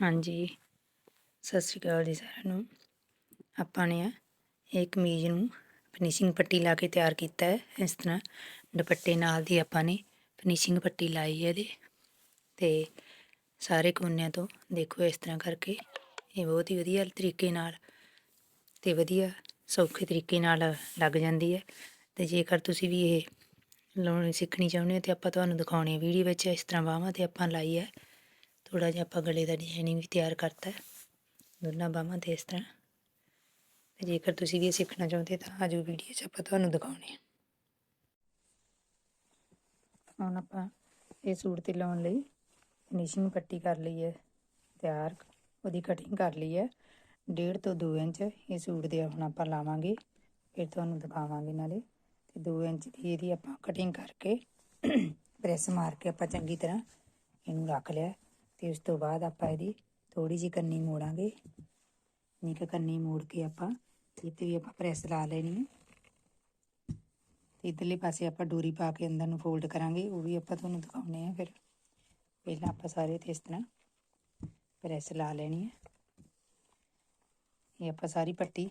ਹਾਂਜੀ। ਸਤਿ ਸ਼੍ਰੀ ਅਕਾਲ ਜੀ ਸਾਰਿਆਂ ਨੂੰ। ਆਪਾਂ ਨੇ ਇਹ ਕਮੀਜ਼ ਨੂੰ ਫਿਨਿਸ਼ਿੰਗ ਪੱਟੀ ਲਾ ਕੇ ਤਿਆਰ ਕੀਤਾ ਹੈ। ਇਸ ਤਰ੍ਹਾਂ ਦੁਪੱਟੇ ਨਾਲ ਦੀ ਆਪਾਂ ਨੇ ਫਿਨਿਸ਼ਿੰਗ ਪੱਟੀ ਲਾਈ ਹੈ ਇਹਦੇ। ਤੇ ਸਾਰੇ ਕੋਨਿਆਂ ਤੋਂ ਦੇਖੋ ਇਸ ਤਰ੍ਹਾਂ ਕਰਕੇ। ਇਹ ਬਹੁਤ ਹੀ ਵਧੀਆ ਤਰੀਕੇ ਨਾਲ ਤੇ ਵਧੀਆ ਸੌਖੇ ਤਰੀਕੇ ਨਾਲ ਲੱਗ ਜਾਂਦੀ ਹੈ। ਤੇ ਜੇਕਰ ਤੁਸੀਂ ਵੀ ਇਹ ਲਾਉਣੀ ਸਿੱਖਣੀ ਚਾਹੁੰਦੇ ਹੋ ਤੇ ਆਪਾਂ ਤੁਹਾਨੂੰ ਦਿਖਾਉਣੀ ਹੈ ਵੀਡੀਓ ਵਿੱਚ ਇਸ ਤਰ੍ਹਾਂ ਬਾਹਾਂ ਤੇ ਆਪਾਂ ਲਾਈ ਹੈ। ਥੋੜਾ ਜਿਹਾ ਆਪਾਂ ਗਲੇ ਦਾ ਡਿਜ਼ਾਈਨਿੰਗ ਵੀ ਤਿਆਰ ਕਰਤਾ ਦੋਨਾਂ ਬਾਹਾਂ ਤੇ ਇਸ ਤਰ੍ਹਾਂ। ਤੇ ਜੇਕਰ ਤੁਸੀਂ ਵੀ ਇਹ ਸਿੱਖਣਾ ਚਾਹੁੰਦੇ ਤਾਂ ਆਜੋ ਵੀਡੀਓ 'ਚ ਆਪਾਂ ਤੁਹਾਨੂੰ ਦਿਖਾਉਣੇ ਆ ਹੁਣ ਆਪਾਂ ਇਹ ਸੂਟ ਤੇ ਲਾਉਣ ਲਈ ਫਿਨਿਸ਼ਿੰਗ ਪੱਟੀ ਕਰ ਲਈ ਹੈ। ਤਿਆਰ, ਉਹਦੀ ਕਟਿੰਗ ਕਰ ਲਈ ਹੈ। ਡੇਢ ਤੋਂ 2 ਇੰਚ ਇਹ ਸੂਟ ਦੇ ਹੁਣ ਆਪਾਂ ਲਾਵਾਂਗੇ। ਫਿਰ ਤੁਹਾਨੂੰ ਦਿਖਾਵਾਂਗੇ ਨਾਲੇ। ਤੇ 2 ਇੰਚ ਦੀ ਇਹਦੀ ਆਪਾਂ ਕਟਿੰਗ ਕਰਕੇ ਪ੍ਰੈਸ ਮਾਰ ਕੇ ਆਪਾਂ ਚੰਗੀ ਤਰ੍ਹਾਂ ਇਹਨੂੰ ਰੱਖ ਲਿਆ ਤੇ ਉਸ ਤੋਂ ਬਾਅਦ ਆਪਾਂ ਇਹਦੀ ਥੋੜੀ ਜਿਹੀ ਕੰਨੀ ਮੋੜਾਂਗੇ। ਨਿੱਕ ਕੰਨੀ ਮੋੜ ਕੇ ਆਪਾਂ ਇੱਥੇ ਵੀ ਆਪਾਂ ਪ੍ਰੈਸ ਲਾ ਲੈਣੀ ਹੈ। ਤੇ ਇਧਰਲੇ ਪਾਸੇ ਆਪਾਂ ਡੋਰੀ ਪਾ ਕੇ ਅੰਦਰ ਨੂੰ ਫੋਲਡ ਕਰਾਂਗੇ, ਉਹ ਵੀ ਆਪਾਂ ਤੁਹਾਨੂੰ ਦਿਖਾਉਣੇ ਆ ਫਿਰ। ਪਹਿਲਾਂ ਆਪਾਂ ਸਾਰੇ ਤੇ ਇਸ ਤਰ੍ਹਾਂ ਪ੍ਰੈਸ ਲਾ ਲੈਣੀ ਹੈ। ਇਹ ਆਪਾਂ ਸਾਰੀ ਪੱਟੀ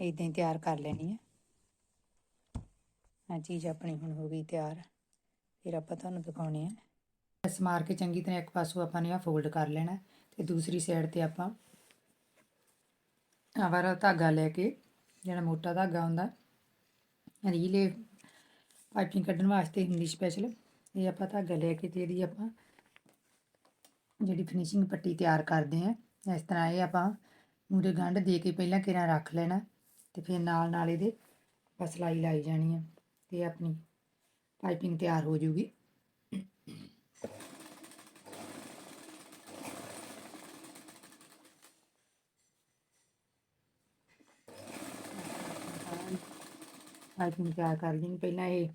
ਇਦਾਂ ਹੀ ਤਿਆਰ ਕਰ ਲੈਣੀ ਹੈ। ਆ ਚੀਜ਼ ਆਪਣੀ ਹੁਣ ਹੋ ਗਈ ਤਿਆਰ। ਫਿਰ ਆਪਾਂ ਤੁਹਾਨੂੰ ਦਿਖਾਉਣੇ ਆ ਪ੍ਰੈਸ ਮਾਰ ਕੇ ਚੰਗੀ ਤਰ੍ਹਾਂ ਇੱਕ ਪਾਸੋਂ ਆਪਾਂ ਨੇ ਆ ਫੋਲਡ ਕਰ ਲੈਣਾ ਤੇ ਦੂਸਰੀ ਸਾਈਡ ਤੇ ਆਪਾਂ ਆਹ ਧਾਗਾ ਲੈ ਕੇ, ਜਿਹੜਾ ਮੋਟਾ ਧਾਗਾ ਹੁੰਦਾ, ਰੀਲੇ ਪਾਈਪਿੰਗ ਕੱਢਣ ਵਾਸਤੇ ਹੁੰਦੀ ਸਪੈਸ਼ਲ ਇਹ ਆਪਾਂ ਧਾਗਾ ਲੈ ਕੇ ਤੇ ਇਹਦੀ ਆਪਾਂ ਜਿਹੜੀ ਫਿਨਿਸ਼ਿੰਗ ਪੱਟੀ ਤਿਆਰ ਕਰਦੇ ਆ ਇਸ ਤਰ੍ਹਾਂ ਇਹ ਆਪਾਂ ਮੂਰੇ ਗੰਢ ਦੇ ਕੇ ਪਹਿਲਾਂ ਕਿਰਾਂ ਰੱਖ ਲੈਣਾ ਤੇ ਫਿਰ ਨਾਲ ਨਾਲ ਇਹਦੇ ਬਸ ਸਲਾਈ ਲਾਈ ਜਾਣੀ ਆ ਤੇ ਆਪਣੀ ਪਾਈਪਿੰਗ ਤਿਆਰ ਹੋ ਜੂਗੀ। ਪਾਈਪਿੰਗ ਤਿਆਰ ਕਰ ਲਈ। ਪਹਿਲਾਂ ਇਹ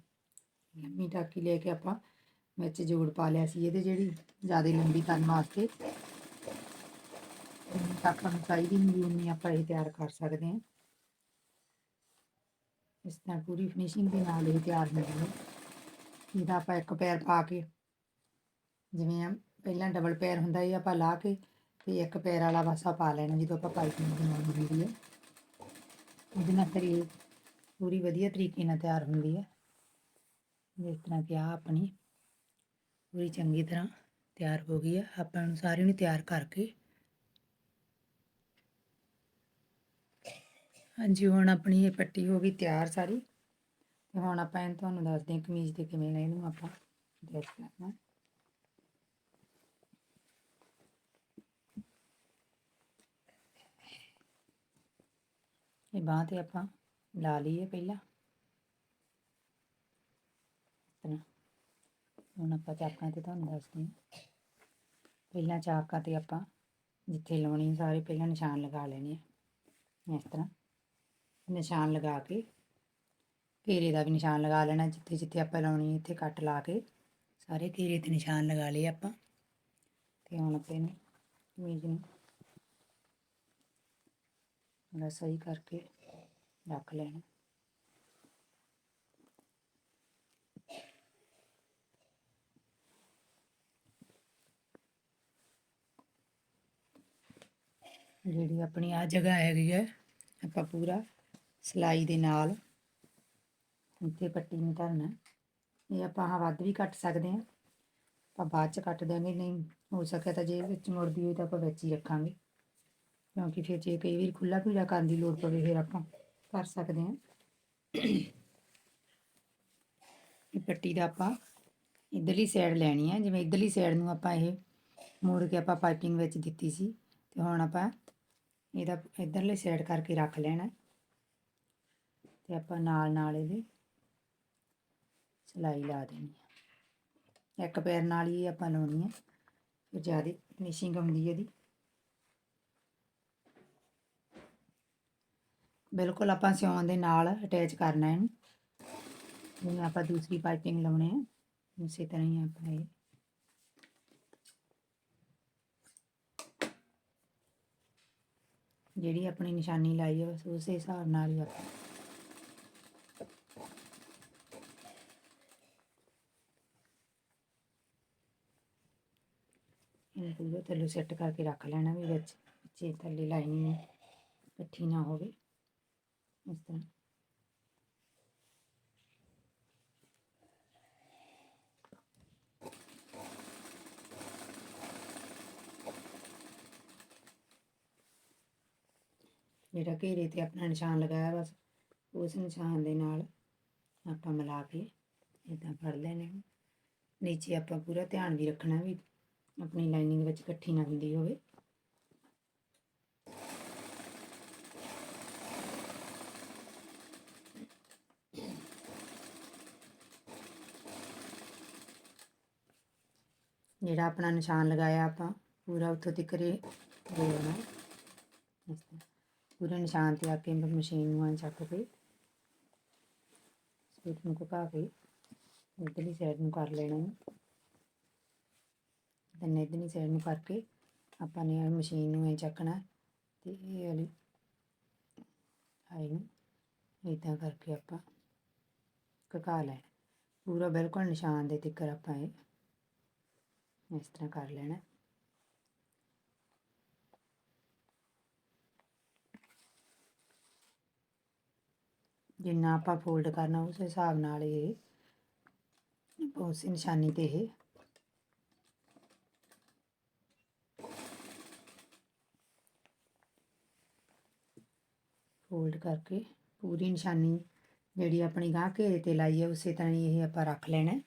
ਲੰਮੀ ਟਾਕੀ ਲੈ ਕੇ ਆਪਾਂ ਵਿੱਚ ਜੋੜ ਪਾ ਲਿਆ ਸੀ ਇਹਦੇ ਜਿਹੜੀ ਜ਼ਿਆਦਾ ਲੰਬੀ ਕਰਨ ਵਾਸਤੇ। ਟਾਕਾਂ ਨੂੰ ਚਾਹੀਦੀ ਨਹੀਂ ਉਨੀ ਆਪਾਂ ਇਹ ਤਿਆਰ ਕਰ ਸਕਦੇ ਹਾਂ। ਇਸ ਤਰ੍ਹਾਂ ਪੂਰੀ ਫਿਨਿਸ਼ਿੰਗ ਦੇ ਨਾਲ ਇਹ ਤਿਆਰ ਹੁੰਦੀ ਹੈ। ਇਹਦਾ ਆਪਾਂ ਇੱਕ ਪੈਰ ਪਾ ਕੇ ਜਿਵੇਂ ਪਹਿਲਾਂ ਡਬਲ ਪੈਰ ਹੁੰਦਾ ਇਹ ਆਪਾਂ ਲਾ ਕੇ ਤੇ ਇੱਕ ਪੈਰ ਵਾਲਾ ਪਾਸਾ ਪਾ ਲੈਣਾ ਜਦੋਂ ਆਪਾਂ ਪਾਈਪਿੰਗ ਬਣਾਉਣੀ ਹੁੰਦੀ ਹੈ। ਉਹਦੇ ਨਾਲ ਫਿਰ ਇਹ ਪੂਰੀ ਵਧੀਆ ਤਰੀਕੇ ਨਾਲ ਤਿਆਰ ਹੁੰਦੀ ਹੈ। ਜਿਸ ਤਰ੍ਹਾਂ ਕਿ ਆ ਆਪਣੀ ਪੂਰੀ ਚੰਗੀ ਤਰ੍ਹਾਂ ਤਿਆਰ ਹੋ ਗਈ ਹੈ। ਆਪਾਂ ਨੂੰ ਸਾਰੀ ਨੂੰ ਤਿਆਰ ਕਰਕੇ ਹਾਂਜੀ, ਹੁਣ ਆਪਣੀ ਇਹ ਪੱਟੀ ਹੋ ਗਈ ਤਿਆਰ ਸਾਰੀ। ਤੇ ਹੁਣ ਆਪਾਂ ਇਹਨੂੰ ਤੁਹਾਨੂੰ ਦੱਸਦੇ ਹਾਂ ਕਮੀਜ਼ ਦੇ ਕਿਵੇਂ ਨੇ, ਇਹਨੂੰ ਆਪਾਂ ਡਰੈਸ ਕਰਨਾ ਇਹ ਬਾਂਹ ਤੇ ਆਪਾਂ ਲਾ ਲਈਏ ਪਹਿਲਾਂ। ਇਤਨਾ ਹੁਣ ਆਪਾਂ ਚਾਕਾਂ ਤੇ ਤੁਹਾਨੂੰ ਦੱਸਦੇ ਹਾਂ। ਪਹਿਲਾਂ ਚਾਕਾਂ ਤੇ ਆਪਾਂ ਜਿੱਥੇ ਲਾਉਣੀ ਸਾਰੇ ਪਹਿਲਾਂ ਨਿਸ਼ਾਨ ਲਗਾ ਲੈਣੇ ਆ। ਇਸ ਤਰ੍ਹਾਂ। ਨਿਸ਼ਾਨ ਲਗਾ ਕੇ ਘੇਰੇ ਦਾ ਵੀ ਨਿਸ਼ਾਨ ਲਗਾ ਲੈਣਾ, ਜਿੱਥੇ ਜਿੱਥੇ ਆਪਾਂ ਲਾਉਣੀ ਇੱਥੇ ਕੱਟ ਲਾ ਕੇ ਸਾਰੇ ਘੇਰੇ ਤੇ ਨਿਸ਼ਾਨ ਲਗਾ ਲਏ ਆਪਾਂ। ਤੇ ਹੁਣ ਆਪਾਂ ਇਹਨੂੰ ਕਮੀਜ਼ ਨੂੰ ਥੋੜਾ ਸਹੀ ਕਰਕੇ ਰੱਖ ਲੈਣਾ। ਜਿਹੜੀ ਆਪਣੀ ਆ ਜਗ੍ਹਾ ਹੈਗੀ ਹੈ, ਆਪਾਂ ਪੂਰਾ ਸਲਾਈ ਦੇ ਨਾਲ ਇੱਥੇ ਪੱਟੀ ਨੂੰ ਧਰਨਾ। ਇਹ ਆਪਾਂ ਹਾਂ ਵੱਧ ਵੀ ਕੱਟ ਸਕਦੇ ਹਾਂ। ਆਪਾਂ ਬਾਅਦ ਚ ਕੱਟ ਦਾਂਗੇ ਨਹੀਂ ਹੋ ਸਕਿਆ ਤਾਂ ਜੇ ਵਿੱਚ ਮੁੜਦੀ ਹੋਈ ਤਾਂ ਆਪਾਂ ਵਿੱਚ ਹੀ ਰੱਖਾਂਗੇ। ਕਿਉਂਕਿ ਫਿਰ ਜੇ ਕਈ ਵਾਰ ਖੁੱਲਾ ਖੁੱਲਾ ਕਰਨ ਦੀ ਲੋੜ ਪਵੇ ਫਿਰ ਆਪਾਂ ਕਰ ਸਕਦੇ ਹਾਂ। ਇਹ ਪੱਟੀ ਦਾ ਆਪਾਂ ਇਧਰਲੀ ਸਾਈਡ ਲੈਣੀ ਹੈ। ਜਿਵੇਂ ਇਧਰਲੀ ਸਾਈਡ ਨੂੰ ਆਪਾਂ ਇਹ ਮੋੜ ਕੇ ਆਪਾਂ ਪਾਈਪਿੰਗ ਵਿੱਚ ਦਿੱਤੀ ਸੀ ਤੇ ਹੁਣ ਆਪਾਂ ਇਹਦਾ ਇਧਰਲੇ ਸਾਈਡ ਕਰਕੇ ਰੱਖ ਲੈਣਾ ਤੇ ਆਪਾਂ ਨਾਲ ਨਾਲ ਇਹਦੇ ਸਲਾਈ ਲਾ ਦੇਣੀ ਹੈ। ਇੱਕ ਪੈਰ ਨਾਲ ਹੀ ਆਪਾਂ ਲਾਉਣੀ ਹੈ। ਫਿਰ ਜ਼ਿਆਦਾ ਫਿਨਿਸ਼ਿੰਗ ਆਉਂਦੀ ਹੈ ਇਹਦੀ। ਬਿਲਕੁਲ ਆਪਾਂ ਸਿਉਣ ਦੇ ਨਾਲ ਅਟੈਚ ਕਰਨਾ ਇਹਨੂੰ। ਜਿਵੇਂ ਆਪਾਂ ਦੂਸਰੀ ਪਾਈਪਿੰਗ ਲਾਉਣੇ ਆ। ਉਸੇ ਤਰ੍ਹਾਂ ਹੀ ਆਪਾਂ ਇਹ। ਜਿਹੜੀ ਆਪਣੀ ਨਿਸ਼ਾਨੀ ਲਾਈ ਹੈ ਬਸ ਉਸੇ ਹਿਸਾਬ ਨਾਲ ਹੀ ਆਪਾਂ। ਪੂਰਾ ਥੱਲੇ ਸੈੱਟ ਕਰਕੇ ਰੱਖ ਲੈਣਾ ਵੀ ਵਿੱਚ, ਵਿੱਚੇ ਥੱਲੇ ਲਾਈਨਿੰਗ ਇਕੱਠੀ ਨਾ ਹੋਵੇ। ਇਸ ਤਰ੍ਹਾਂ ਜਿਹੜਾ ਘੇਰੇ ਤੇ ਆਪਣਾ ਨਿਸ਼ਾਨ ਲਗਾਇਆ ਬਸ, ਉਸ ਨਿਸ਼ਾਨ ਦੇ ਨਾਲ ਆਪਾਂ ਮਿਲਾ ਕੇ ਇਦਾਂ ਫੜ ਲੈਣੇ ਨੇ। ਨੀਚੇ ਆਪਾਂ ਪੂਰਾ ਧਿਆਨ ਵੀ ਰੱਖਣਾ ਵੀ ਆਪਣੀ ਲਾਈਨਿੰਗ ਵਿੱਚ ਇਕੱਠੀ ਨਾ ਹੁੰਦੀ ਹੋਵੇ ਜਿਹੜਾ ਆਪਣਾ ਨਿਸ਼ਾਨ ਲਗਾਇਆ ਆਪਾਂ, ਪੂਰਾ ਉੱਥੋਂ ਤੱਕ ਹੀ ਜੋੜਨਾ ਇਸ ਤਰ੍ਹਾਂ ਪੂਰੇ ਨਿਸ਼ਾਨ ਤੇ ਆ ਕੇ ਮਸ਼ੀਨ ਨੂੰ ਐਂ ਚੱਕ ਕੇ, ਸੂਟ ਨੂੰ ਘੁਕਾ ਕੇ, ਇਧਰਲੀ ਸਾਈਡ ਨੂੰ ਕਰ ਲੈਣਾ ਹੈ। ਤੇ ਇਧਰਲੀ ਸਾਈਡ ਨੂੰ ਕਰਕੇ ਆਪਾਂ ਨੇ ਮਸ਼ੀਨ ਨੂੰ ਐਂ ਚੱਕਣਾ ਤੇ ਇਹ ਵਾਲੀ ਆਈ ਨੂੰ ਇਦਾਂ ਕਰਕੇ ਆਪਾਂ ਘੁਕਾ ਲੈਣਾ ਪੂਰਾ ਬਿਲਕੁਲ ਨਿਸ਼ਾਨ ਦੇ ਤੱਕ ਆਪਾਂ ਇਹ ਇਸ ਤਰ੍ਹਾਂ ਕਰ ਲੈਣਾ ਜਿੰਨਾ ਆਪਾਂ ਫੋਲਡ ਕਰਨਾ ਉਸ ਹਿਸਾਬ ਨਾਲ ਇਹ ਉਸੇ ਨਿਸ਼ਾਨੀ ਤੇ ਇਹ ਫੋਲਡ ਕਰਕੇ ਪੂਰੀ ਨਿਸ਼ਾਨੀ ਜਿਹੜੀ ਆਪਣੀ ਗਾਂ ਘੇਰੇ ਤੇ ਲਾਈ ਹੈ ਉਸੇ ਤਰ੍ਹਾਂ ਹੀ ਇਹ ਆਪਾਂ ਰੱਖ ਲੈਣਾ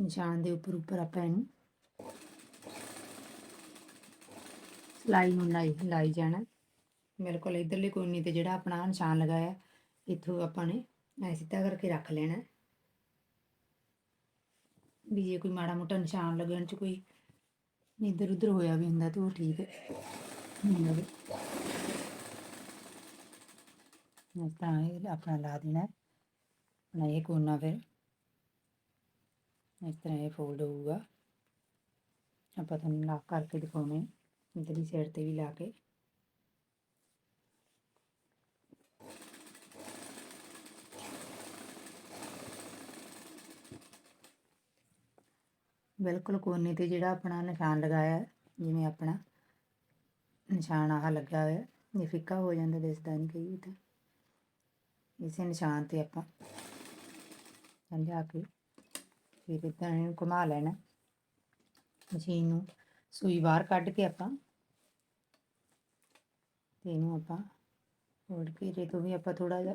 ਨਿਸ਼ਾਨ ਦੇ ਉੱਪਰ ਉੱਪਰ ਆਪਾਂ ਇਹਨੂੰ ਸਲਾਈ ਨੂੰ ਲਾਈ ਲਾਈ ਜਾਣਾ ਮੇਰੇ ਕੋਲ ਇਧਰਲੇ ਕੋਨੀ ਤੇ ਜਿਹੜਾ ਆਪਣਾ ਨਿਸ਼ਾਨ ਲਗਾਇਆ, ਇੱਥੋਂ ਆਪਾਂ ਨੇ, ਐ ਸਿੱਧਾ ਕਰਕੇ ਰੱਖ ਲੈਣਾ ਵੀ ਜੇ ਕੋਈ ਮਾੜਾ ਮੋਟਾ ਨਿਸ਼ਾਨ ਲੱਗਣ ਚ ਕੋਈ ਇੱਧਰ ਉੱਧਰ ਹੋਇਆ ਵੀ ਹੁੰਦਾ ਤਾਂ ਉਹ ਠੀਕ ਹੈ। ਇਸ ਤਰ੍ਹਾਂ ਇਹ ਆਪਣਾ ਲਾ ਦੇਣਾ ਆਪਣਾ ਇਹ ਕੋਨਾ ਫਿਰ। ਇਸ ਤਰ੍ਹਾਂ ਇਹ ਫੋਲਡ ਹੋਊਗਾ। ਆਪਾਂ ਤੁਹਾਨੂੰ ਲਾ ਕਰਕੇ ਦਿਖਾਉਣੇ ਇਧਰਲੀ ਸਾਈਡ ਤੇ ਵੀ ਲਾ ਕੇ। ਬਿਲਕੁਲ ਕੋਨੇ ਤੇ ਜਿਹੜਾ ਆਪਣਾ ਨਿਸ਼ਾਨ ਲਗਾਇਆ ਜਿਵੇਂ ਆਪਣਾ ਨਿਸ਼ਾਨ ਆਹ ਲੱਗਾ ਹੋਇਆ ਇਹ ਫਿੱਕਾ ਹੋ ਜਾਂਦਾ ਦਿਸਦਾ ਨਹੀਂ ਕਈ ਤਾਂ। ਇਸੇ ਨਿਸ਼ਾਨ ਤੇ ਆਪਾਂ ਸਮਝਾ ਕੇ ਫਿਰ ਇਦਾਂ ਇਹਨੂੰ ਘੁਮਾ ਲੈਣਾ। ਮਸ਼ੀਨ ਨੂੰ ਸੂਈ ਬਾਹਰ ਕੱਢ ਕੇ ਆਪਾਂ। ਤੇ ਇਹਨੂੰ ਆਪਾਂ ਫੋਲਡ ਘੇਰੇ ਤੋਂ ਵੀ ਆਪਾਂ ਥੋੜਾ ਜਿਹਾ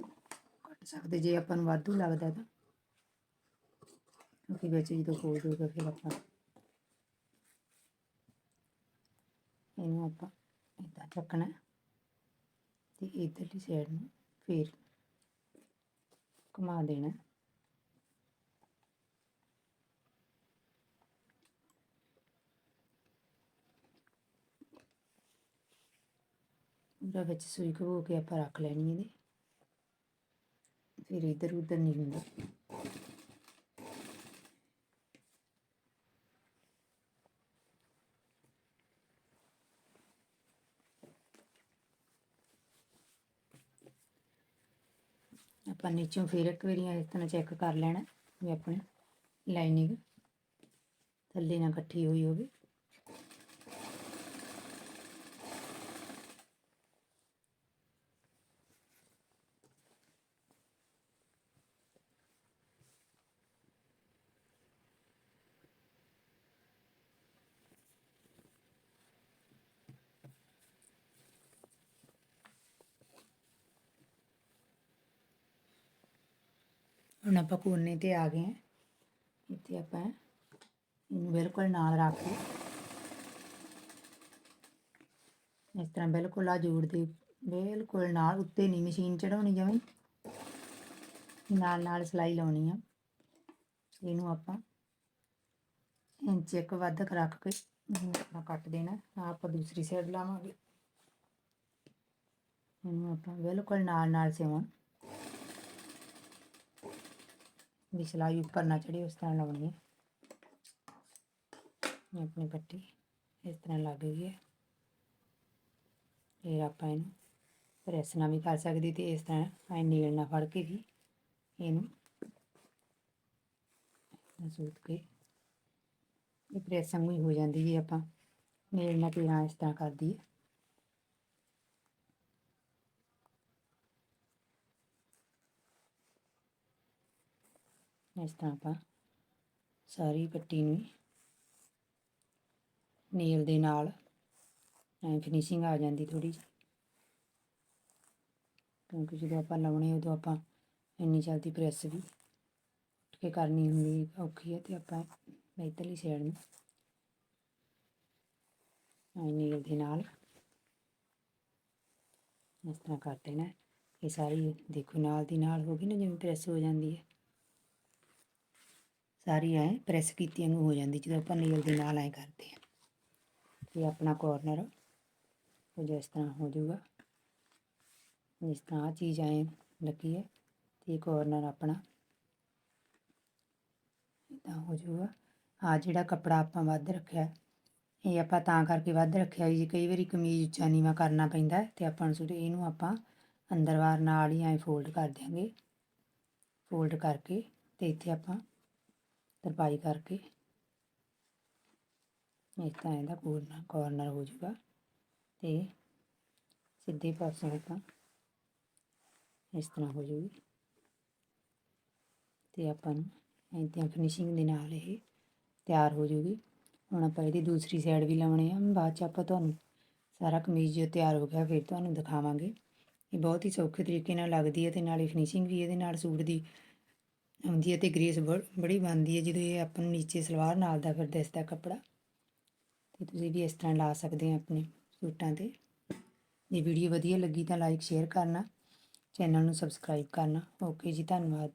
ਕੱਟ ਸਕਦੇ, ਜੇ ਆਪਾਂ ਨੂੰ ਵਾਧੂ ਲੱਗਦਾ ਤਾਂ। ਕਿਉਂਕਿ ਵਿੱਚ ਜਦੋਂ ਖੋਲ ਹੋਊਗਾ ਫਿਰ ਆਪਾਂ ਇਹਨੂੰ ਆਪਾਂ ਇਦਾਂ ਚੱਕਣਾ। ਤੇ ਇਧਰਲੀ ਸਾਈਡ ਨੂੰ ਫਿਰ ਘੁਮਾ ਦੇਣਾ। ਪੂਰਾ ਵਿੱਚ ਸੂਈ ਘੋ ਕੇ ਆਪਾਂ ਰੱਖ ਲੈਣੀ ਇਹਦੇ। ਫਿਰ ਇੱਧਰ ਉੱਧਰ ਨਹੀਂ ਹੁੰਦਾ। ਆਪਾਂ ਨੀਚੋਂ ਫਿਰ ਇੱਕ ਵਾਰੀ ਇਸ ਤਰ੍ਹਾਂ ਚੈੱਕ ਕਰ ਲੈਣਾ ਵੀ ਆਪਣੀ ਲਾਈਨਿੰਗ ਥੱਲੇ ਨਾ ਇਕੱਠੀ ਹੋਈ ਹੋਵੇ। ਹੁਣ ਆਪਾਂ ਕੋਨੇ ਤੇ ਆ ਗਏ ਹਾਂ। ਇੱਥੇ ਆਪਾਂ ਇਹਨੂੰ ਬਿਲਕੁਲ ਨਾਲ ਰੱਖ ਕੇ ਇਸ ਤਰ੍ਹਾਂ ਬਿਲਕੁਲ ਆ ਜੋੜ ਦੇ ਬਿਲਕੁਲ ਨਾਲ, ਉੱਤੇ ਨਹੀਂ ਮਸ਼ੀਨ ਚੜਾਉਣੀ ਜਿਵੇਂ ਨਾਲ ਨਾਲ ਸਲਾਈ ਲਾਉਣੀ ਆ। ਇਹਨੂੰ ਆਪਾਂ ਇੰਚ ਇੱਕ ਵੱਧ ਕੁ ਰੱਖ ਕੇ ਇਹਨੂੰ ਆਪਣਾ ਕੱਟ ਦੇਣਾ। ਆਹ ਆਪਾਂ ਦੂਸਰੀ ਸਾਈਡ ਲਾਵਾਂਗੇ। ਇਹਨੂੰ ਆਪਾਂ ਬਿਲਕੁਲ ਨਾਲ ਨਾਲ ਸਿਉਣ। ਵੀ ਸਿਲਾਈ ਉੱਪਰ ਨਾ ਚੜੇ ਉਸ ਤਰ੍ਹਾਂ ਲਾਉਣੀ ਹੈ ਇਹ ਆਪਣੀ ਪੱਟੀ ਇਸ ਤਰ੍ਹਾਂ ਲੱਗ ਗਈ ਹੈ ਫਿਰ ਆਪਾਂ ਇਹਨੂੰ ਪ੍ਰੈਸ ਨਾਲ ਵੀ ਕਰ ਸਕਦੇ ਤੇ ਇਸ ਤਰ੍ਹਾਂ ਐ ਨੀਲ ਨਾਲ ਫੜ ਕੇ ਵੀ ਇਹਨੂੰ ਸੂਤ ਕੇ ਇਹ ਪ੍ਰੈਸ ਵਾਂਗੂ ਹੀ ਹੋ ਜਾਂਦੀ ਜੇ ਆਪਾਂ ਨੇਲ ਨਾਲ ਪੀਣਾ ਇਸ ਤਰ੍ਹਾਂ ਕਰਦੀ ਹੈ ਇਸ ਤਰ੍ਹਾਂ ਆਪਾਂ ਸਾਰੀ ਪੱਟੀ ਨੂੰ ਨੇਲ ਦੇ ਨਾਲ ਐ ਫਿਨਿਸ਼ਿੰਗ ਆ ਜਾਂਦੀ ਥੋੜੀ ਜਿਹੀ। ਕਿਉਂਕਿ ਜਦੋਂ ਆਪਾਂ ਲਾਉਣੇ, ਉਦੋਂ ਆਪਾਂ ਇੰਨੀ ਜਲਦੀ ਪ੍ਰੈਸ ਵੀ ਉੱਠ ਕੇ ਕਰਨੀ ਹੁੰਦੀ ਔਖੀ ਹੈ ਤੇ ਆਪਾਂ ਇਧਰਲੀ ਸਾਈਡ ਨੂੰ ਐ ਨੇਲ ਦੇ ਨਾਲ ਇਸ ਤਰ੍ਹਾਂ ਕਰ ਦੇਣਾ। ਇਹ ਸਾਰੀ ਦੇਖੋ ਨਾਲ ਦੀ ਨਾਲ ਹੋ ਗਈ ਨਾ, ਜਿਵੇਂ ਪ੍ਰੈਸ ਹੋ ਜਾਂਦੀ ਹੈ। ਸਾਰੀ ਐ ਪ੍ਰੈਸ ਕੀਤੀਆਂ ਨੂੰ ਹੋ ਜਾਂਦੀ, ਜਦੋਂ ਆਪਾਂ ਨੇਲ ਦੇ ਨਾਲ ਐ ਕਰਦੇ ਆ ਤੇ ਆਪਣਾ ਕੋਰਨਰ ਉਹ ਜਿਸ ਤਰ੍ਹਾਂ ਹੋ ਜਾਊਗਾ। ਜਿਸ ਤਰ੍ਹਾਂ ਆਹ ਚੀਜ਼ ਐ ਲੱਗੀ ਹੈ, ਤੇ ਕੋਰਨਰ ਆਪਣਾ ਇਦਾਂ ਹੋ ਜਾਊਗਾ। ਆ ਜਿਹੜਾ ਕੱਪੜਾ ਆਪਾਂ ਵੱਧ ਰੱਖਿਆ, ਇਹ ਆਪਾਂ ਤਾਂ ਕਰਕੇ ਵੱਧ ਰੱਖਿਆ ਜੀ, ਕਈ ਵਾਰੀ ਕਮੀਜ਼ ਉੱਚਾ ਨੀਵਾਂ ਕਰਨਾ ਪੈਂਦਾ ਹੈ, ਤੇ ਆਪਾਂ ਨੂੰ ਸੂਟ ਇਹਨੂੰ ਆਪਾਂ ਅੰਦਰ ਬਾਹਰ ਨਾਲ ਹੀ ਐ ਫੋਲਡ ਕਰ ਦਿਆਂਗੇ। ਫੋਲਡ ਕਰਕੇ ਤੇ ਇੱਥੇ ਆਪਾਂ ਤਰਪਾਈ ਕਰਕੇ। ਇਸ ਤਰ੍ਹਾਂ ਇਹਦਾ ਕੋਰਨਰ ਕਾਰਨਰ ਹੋ ਜਾਊਗਾ ਤੇ ਸਿੱਧੇ ਪਾਸੇ ਆਪਾਂ ਇਸ ਤਰ੍ਹਾਂ ਹੋ ਜਾਊਗੀ। ਤੇ ਆਪਾਂ ਨੂੰ ਇੱਦਾਂ ਫਿਨਿਸ਼ਿੰਗ ਦੇ ਨਾਲ ਇਹ ਤਿਆਰ ਹੋ ਜਾਊਗੀ। ਹੁਣ ਆਪਾਂ ਇਹਦੀ ਦੂਸਰੀ ਸਾਈਡ ਵੀ ਲਾਉਣੇ ਆ। ਬਾਅਦ ਚ ਆਪਾਂ ਤੁਹਾਨੂੰ ਸਾਰਾ ਕਮੀਜ਼ ਜੋ ਤਿਆਰ ਹੋ ਗਿਆ ਫਿਰ ਤੁਹਾਨੂੰ ਦਿਖਾਵਾਂਗੇ। ਇਹ ਬਹੁਤ ਹੀ ਸੌਖੇ ਤਰੀਕੇ ਨਾਲ ਲੱਗਦੀ ਹੈ ਤੇ ਨਾਲੇ ਫਿਨਿਸ਼ਿੰਗ ਵੀ ਇਹਦੇ ਨਾਲ ਸੂਟ ਦੀ ਆਉਂਦੀ ਹੈ ਤੇ ਗ੍ਰੇਸ ਬੜੀ ਬਣਦੀ ਹੈ ਜਦੋਂ ਇਹ ਆਪਾਂ ਨੂੰ ਨੀਚੇ ਸਲਵਾਰ ਨਾਲ ਦਾ ਫਿਰ ਦਿਸਦਾ ਕੱਪੜਾ। ਤੇ ਤੁਸੀਂ ਵੀ ਇਸ ਤਰ੍ਹਾਂ ਲਾ ਸਕਦੇ ਆ ਆਪਣੇ ਸੂਟਾਂ ਤੇ। ਜੇ ਵੀਡੀਓ ਵਧੀਆ ਲੱਗੀ ਤਾਂ ਲਾਈਕ ਸ਼ੇਅਰ ਕਰਨਾ। ਚੈਨਲ ਨੂੰ ਸਬਸਕ੍ਰਾਈਬ ਕਰਨਾ। ਓਕੇ ਜੀ, ਧੰਨਵਾਦ।